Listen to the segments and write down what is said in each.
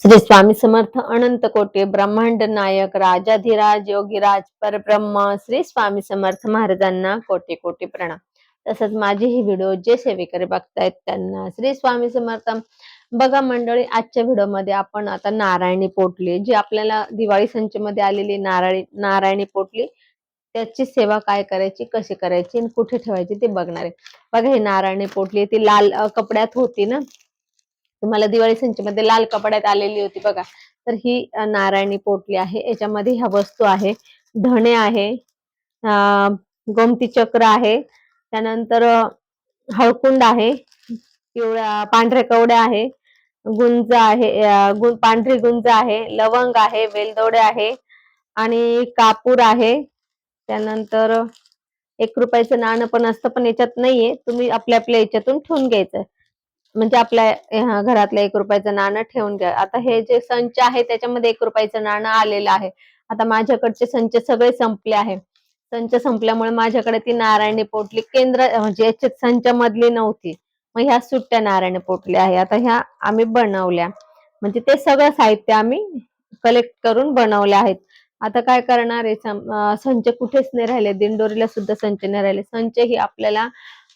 श्री स्वामी समर्थ अनंत कोटी ब्रह्मांड नायक राजाधिराज योगीराज परब्रह्म श्री स्वामी समर्थ महाराजांना कोटी कोटी प्रणाम तसंच माझे हे व्हिडिओ जे सेवेकरी बघतायत त्यांना श्री स्वामी समर्थ. बघा मंडळी आजच्या व्हिडिओमध्ये आपण आता नारायणी पोटली जी आपल्याला दिवाळी संचमध्ये आलेली नारायणी नारायणी पोटली त्याची सेवा काय करायची कशी करायची आणि कुठे ठेवायची ते बघणार आहे. बघा ही नारायणी पोटली ती लाल कपड्यात होती ना तुम्हाला दिवाळी संचीमध्ये लाल कपड्यात आलेली होती बघा. तर ही नारायणी पोटली आहे. याच्यामध्ये ह्या वस्तू आहे. धणे आहे. गोमती चक्र आहे. त्यानंतर हळकुंड आहे. पिवळ्या पांढऱ्या कवड्या आहे. गुंज आहे. पांढरी गुंज आहे. लवंग आहे. वेलदोडे आहे. आणि कापूर आहे. त्यानंतर एक रुपयाचं नाणं पण असतं पण याच्यात नाहीये. तुम्ही आपल्या आपल्या याच्यातून ठेवून घ्यायचं. म्हणजे आपल्या घरातलं एक रुपयाचं नाणं ठेवून घ्या. आता हे जे संच आहे त्याच्यामध्ये एक रुपयाचं नाणं आलेलं आहे. आता माझ्याकडचे संच सगळे संपले आहे. संच संपल्यामुळे माझ्याकडे ती नारायणी पोटली केंद्र म्हणजे याच्यात संचामधली नव्हती. मग ह्या सुट्ट्या नारायणी पोटल्या आहे. आता ह्या आम्ही बनवल्या. म्हणजे ते सगळं साहित्य आम्ही कलेक्ट करून बनवले आहेत. आता काय करणार आहे? संच कुठेच नाही राहिले. दिंडोरीला सुद्धा संच नाही राहिले. संच ही आपल्याला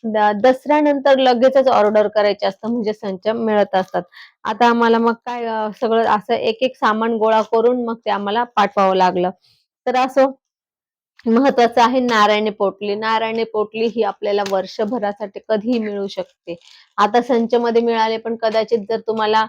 दसऱ्यानंतर लगेचच ऑर्डर करायचे असतं म्हणजे संच मिळत असतात. आता आम्हाला मग काय सगळं असं एक एक सामान गोळा करून मग ते आम्हाला पाठवावं लागलं. तर असं महत्वाचं आहे नारायणी पोटली. नारायणी पोटली ही आपल्याला वर्षभरासाठी कधीही मिळू शकते. आता संच मध्ये मिळाले पण कदाचित जर तुम्हाला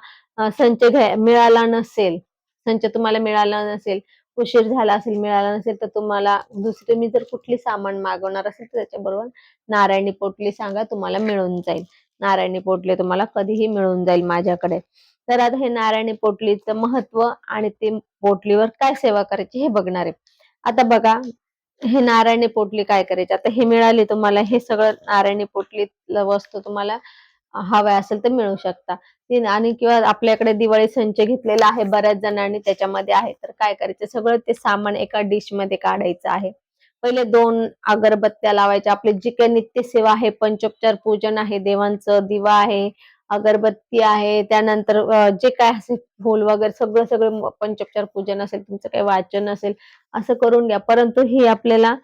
संच मिळाला नसेल संच तुम्हाला मिळाला नसेल उशीर झाला असेल मिळाला नसेल तर तुम्हाला दुसरी मी जर कुठली सामान मागवणार असेल तर त्याच्याबरोबर नारायणी पोटली सांगा तुम्हाला मिळून जाईल. नारायणी पोटली तुम्हाला कधीही मिळून जाईल माझ्याकडे. तर आता हे नारायणी पोटलीचं महत्त्व आणि ते पोटलीवर काय सेवा करायची हे बघणार आहे. आता बघा हे नारायणी पोटली काय करायची? आता हे मिळाली तुम्हाला हे सगळं नारायणी पोटली वस्तू तुम्हाला हवा असेल तर मिळू शकता. आणि किंवा आपल्याकडे दिवाळी संच घेतलेला आहे बऱ्याच जणांनी त्याच्यामध्ये आहे. तर काय करायचं? सगळं ते सामान एका डिशमध्ये काढायचं आहे. पहिले दोन अगरबत्त्या लावायच्या. आपली जी काही नित्यसेवा आहे पंचोपचार पूजन आहे देवांचं दिवा आहे अगरबत्ती आहे त्यानंतर जे काय असेल फूल वगैरे सगळं सगळं पंचोपचार पूजन असेल तुमचं काही वाचन असेल असं करून घ्या. परंतु ही आपल्याला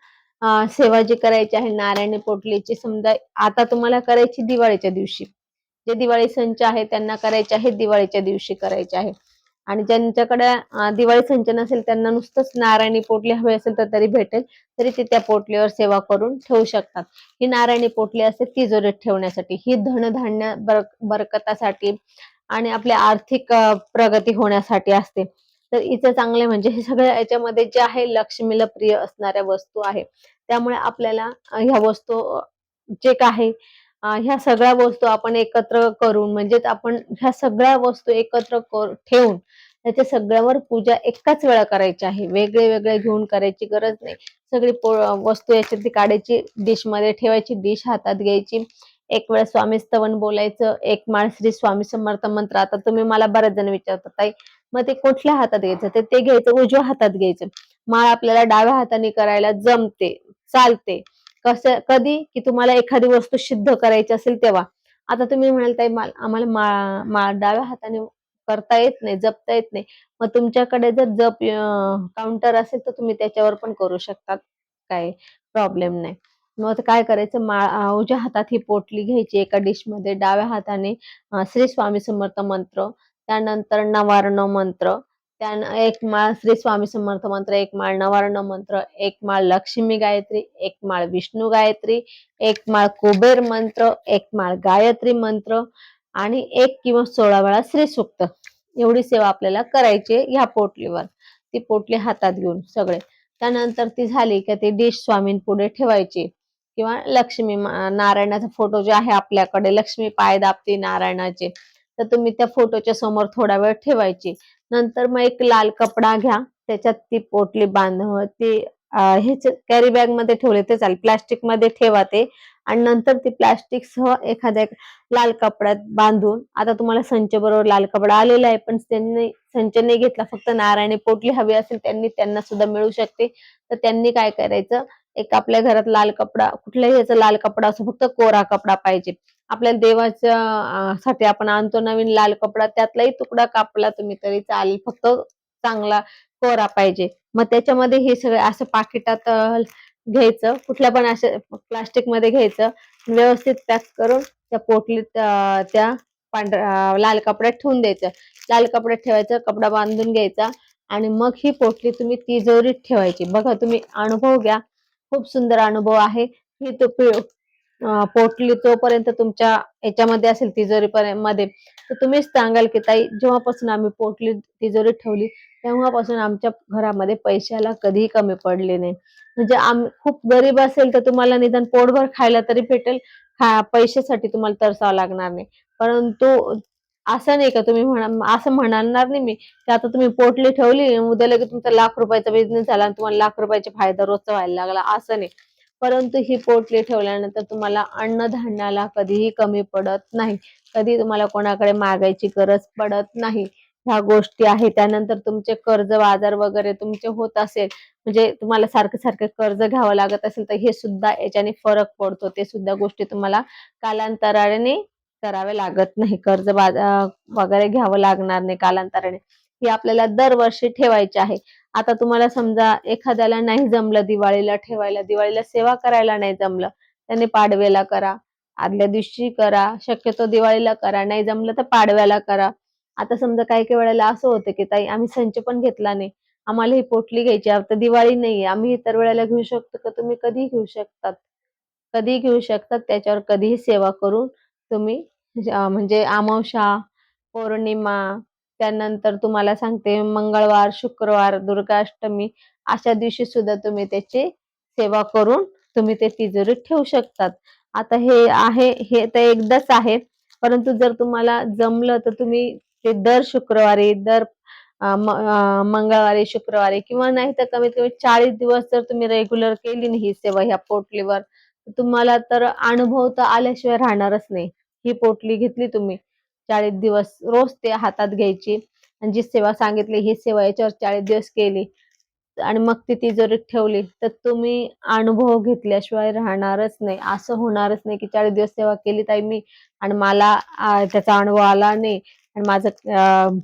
सेवा जी करायची आहे नारायणी पोटलीची समजा आता तुम्हाला करायची दिवाळीच्या दिवशी. जे दिवाळी संच आहे त्यांना करायचे आहे दिवाळीच्या दिवशी करायचे आहे. आणि ज्यांच्याकडे दिवाळी संच नसेल त्यांना नुसतंच नारायणी पोटली हवी असेल तर तरी भेटेल. तरी ते त्या पोटलीवर सेवा करून ठेवू शकतात. ही नारायणी पोटली असते तिजोरीत ठेवण्यासाठी. ही धनधान्य बर बरकतासाठी आणि आपल्या आर्थिक प्रगती होण्यासाठी असते. तर इथे चांगले म्हणजे हे सगळ्या याच्यामध्ये जे आहे लक्ष्मीला प्रिय असणाऱ्या वस्तू आहे. त्यामुळे आपल्याला ह्या वस्तू जे काही ह्या सगळ्या वस्तू आपण एकत्र करून म्हणजेच आपण ह्या सगळ्या वस्तू एकत्र ठेवून त्याच्या सगळ्यावर पूजा एकाच वेळा करायची आहे. वेगळे वेगळे घेऊन करायची गरज नाही. सगळी वस्तू याच्यातली काढायची डिशमध्ये ठेवायची डिश हातात घ्यायची. एक वेळ स्वामी स्तवन बोलायचं एक माळ श्री स्वामी समर्थ मंत्र. आता तुम्ही मला बरेच जण विचारतात ताई मग ते कुठल्या हातात घ्यायचं? तर ते घ्यायचं उजव्या हातात घ्यायचं. माळ आपल्याला डाव्या हाताने करायला जमते चालते. कसं कधी की तुम्हाला एखादी वस्तू सिद्ध करायची असेल तेव्हा. आता तुम्ही म्हणाल ताई आम्हाला माळ माळ डाव्या हाताने करता येत नाही जपता येत नाही. मग तुमच्याकडे जर जप काउंटर असेल तर तुम्ही त्याच्यावर पण करू शकतात. काय प्रॉब्लेम नाही. मग काय करायचं? माळ अं, उजव्या हातात ही पोटली घ्यायची एका डिशमध्ये डाव्या हाताने श्री स्वामी समर्थ मंत्र. त्यानंतर नवार्ण मंत्र. त्यानं एक माळ श्री स्वामी समर्थ मंत्र एक माळ नवर्ण मंत्र एक माळ लक्ष्मी गायत्री एक माळ विष्णू गायत्री एक माळ कुबेर मंत्र एक माळ गायत्री मंत्र आणि एक किंवा सोळा वेळा श्री सुक्त. एवढी सेवा आपल्याला करायची ह्या पोटलीवर. ती पोटली हातात घेऊन सगळे. त्यानंतर ती झाली की ती डिश स्वामींपुढे ठेवायची. किंवा लक्ष्मी नारायणाचा फोटो जे आहे आपल्याकडे लक्ष्मी पाय दाबते नारायणाचे. तर तुम्ही त्या फोटोच्या समोर थोडा वेळ ठेवायची. नंतर मग एक लाल कपडा घ्या. त्याच्यात ती पोटली बांधव ती अं, कॅरी बॅगमध्ये ठेवले ते चालेल. प्लास्टिकमध्ये ठेवा ते. आणि नंतर ती प्लास्टिक सह एखाद्या लाल कपड्यात बांधून आता तुम्हाला संच बरोबर लाल कपडा आलेला आहे पण त्यांनी संच नाही घेतला फक्त नारायणी पोटली हवी असेल त्यांनी त्यांना सुद्धा मिळू शकते. तर त्यांनी काय करायचं एक आपल्या घरात लाल कपडा कुठल्याही याचा लाल कपडा असो फक्त कोरा कपडा पाहिजे. आपल्याला देवाच्या साठी आपण आणतो नवीन लाल कपडा त्यातलाही तुकडा कापला तुम्ही तरी चालेल फक्त चांगला कोरा पाहिजे. मग त्याच्यामध्ये हे सगळे असं पाकिटात घ्यायचं कुठल्या पण असे प्लास्टिकमध्ये घ्यायचं व्यवस्थित पॅक करून त्या पोटलीत त्या पांढऱ्या लाल कपड्यात ठेवून द्यायचं. लाल कपड्यात ठेवायचं कपडा बांधून घ्यायचा आणि मग ही पोटली तुम्ही तिजोरीत ठेवायची. बघा तुम्ही अनुभव घ्या. खूप सुंदर अनुभव आहे. ही तो पोटली तोपर्यंत तुमच्या याच्यामध्ये असेल तिजोरी मध्ये तर तुम्हीच सांगाल की ताई जेव्हापासून आम्ही पोटली तिजोरीत ठेवली तेव्हापासून आमच्या घरामध्ये पैशाला कधीही कमी पडले नाही. म्हणजे आम खूप गरीब असेल तर तुम्हाला निदान पोटभर खायला तरी भेटेल. खा पैशासाठी तुम्हाला तरसावं लागणार नाही. परंतु असं नाही का तुम्ही म्हणा असं म्हणणार नाही मी की आता तुम्ही पोटली ठेवली उद्या लगेच तुमचा लाख रुपयाचा बिझनेस झाला आणि तुम्हाला लाख रुपयाचा फायदा रोजचा व्हायला लागला असं नाही. परंतु ही पोटली ठेवल्यानंतर तुम्हाला अन्नधान्याला कधीही कमी पडत नाही. कधी तुम्हाला कोणाकडे मागायची गरज पडत नाही. ह्या गोष्टी आहेत. त्यानंतर तुमचे कर्ज बाजार वगैरे तुमचे होत असेल म्हणजे तुम्हाला सारखं सारखं कर्ज घ्यावं लागत असेल तर हे सुद्धा याच्याने फरक पडतो. ते सुद्धा गोष्टी तुम्हाला कालांतराने करावे लागत नाही. कर्ज वगैरे घ्यावं लागणार नाही कालांतराने. ही आपल्याला दरवर्षी ठेवायची आहे. आता तुम्हाला समजा एखाद्याला नाही जमलं दिवाळीला ठेवायला दिवाळीला सेवा करायला नाही जमलं त्याने पाडव्याला करा आदल्या दिवशी करा शक्यतो दिवाळीला करा नाही जमलं तर पाडव्याला करा. आता समजा काही काही वेळेला असं होतं की ताई आम्ही संच पण घेतला नाही. आम्हाला ही पोटली घ्यायची आता दिवाळी नाहीये. आम्ही इतर वेळेला घेऊ शकतो का? तुम्ही कधीही घेऊ शकतात. कधीही घेऊ शकतात. त्याच्यावर कधीही सेवा करून तुम्ही म्हणजे अमावशा पौर्णिमा त्यानंतर तुम्हाला सांगते मंगळवार शुक्रवार दुर्गाष्टमी अशा दिवशी सुद्धा तुम्ही त्याची सेवा करून तुम्ही ते तिजोरीत ठेवू शकतात. आता हे आहे हे तर एकदाच आहे. परंतु जर तुम्हाला जमलं तर तुम्ही ते दर शुक्रवारी दर मंगळवारी शुक्रवारी किंवा नाही तर कमीत कमी चाळीस दिवस जर तुम्ही रेग्युलर केली नाही ही सेवा ह्या पोटलीवर तुम्हाला तर अनुभव तर आल्याशिवाय राहणारच नाही. ही पोटली घेतली तुम्ही चाळीस दिवस रोज ते हातात घ्यायची आणि जी सेवा सांगितली ही सेवा याच्यावर चाळीस दिवस केली आणि मग ती तिजोरीत ठेवली तर तुम्ही अनुभव घेतल्याशिवाय राहणारच नाही. असं होणारच नाही की चाळीस दिवस सेवा केली ताई मी आणि मला त्याचा अनुभव आला नाही. आणि माझं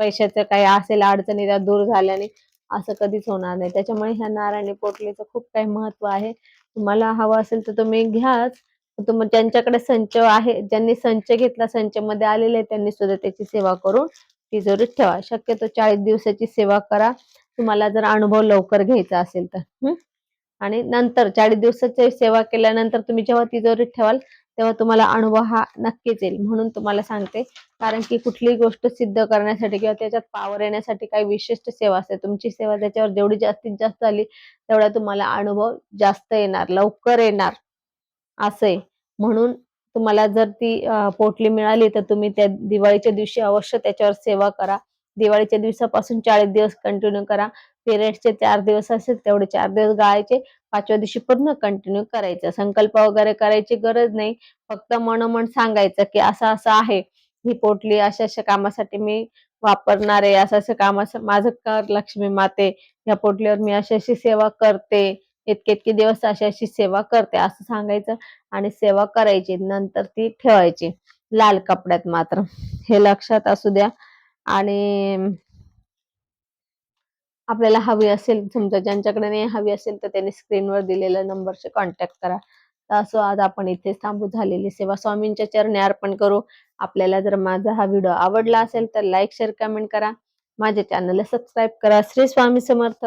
पैशाचं काही असेल अडचणी त्या दूर झाल्याने असं कधीच होणार नाही. त्याच्यामुळे ह्या नारायणी पोटलीचं खूप काही महत्त्व आहे. तुम्हाला हवं असेल तर तुम्ही घ्याच. तुम ज्यांच्याकडे संच आहे ज्यांनी संच घेतला संच मध्ये आलेले त्यांनी सुद्धा त्याची सेवा करून तिजोरीत ठेवा. शक्यतो चाळीस दिवसाची सेवा करा. तुम्हाला जर अनुभव लवकर घ्यायचा असेल तर. हम्म आणि नंतर चाळीस दिवसाची सेवा केल्यानंतर तुम्ही जेव्हा तिजोरीत ठेवाल तेव्हा तुम्हाला अनुभव हा नक्कीच येईल म्हणून तुम्हाला सांगते. कारण की कुठलीही गोष्ट सिद्ध करण्यासाठी किंवा त्याच्यात पावर येण्यासाठी काही विशिष्ट सेवा असते. तुमची सेवा त्याच्यावर जेवढी जास्तीत जास्त आली तेवढा तुम्हाला अनुभव जास्त येणार लवकर येणार. असं आहे म्हणून तुम्हाला जर ती पोटली मिळाली तर तुम्ही त्या दिवाळीच्या दिवशी अवश्य त्याच्यावर सेवा करा. दिवाळीच्या दिवसापासून चाळीस दिवस कंटिन्यू करा. पिरियडचे चार दिवस असेल तेवढे चार दिवस गाळायचे. पाचव्या दिवशी पूर्ण कंटिन्यू करायचं. संकल्प वगैरे करायची गरज नाही. फक्त मनोमन सांगायचं की असं असं आहे. ही पोटली अशा अशा कामासाठी मी वापरणार आहे. असं असं कामाचं माझं कर लक्ष्मी माते. या पोटलीवर मी अशी अशी सेवा करते. इतके इतके दिवस अशी अशी सेवा करते. असं सांगायचं आणि सेवा करायची. नंतर ती ठेवायची. लाल कपड्यात मात्र. हे लक्षात असू द्या. आणि आपल्याला हवी असेल समजा ज्यांच्याकडे नाही हवी असेल तर त्यांनी स्क्रीनवर दिलेल्या नंबरशी कॉन्टॅक्ट करा. तर असं आज आपण इथे थांबू झालेली सेवा स्वामींच्या चरणे अर्पण करू. आपल्याला जर माझा हा व्हिडिओ आवडला असेल तर लाईक शेअर कमेंट करा. माझ्या चॅनलला सबस्क्राईब करा. श्री स्वामी समर्थ.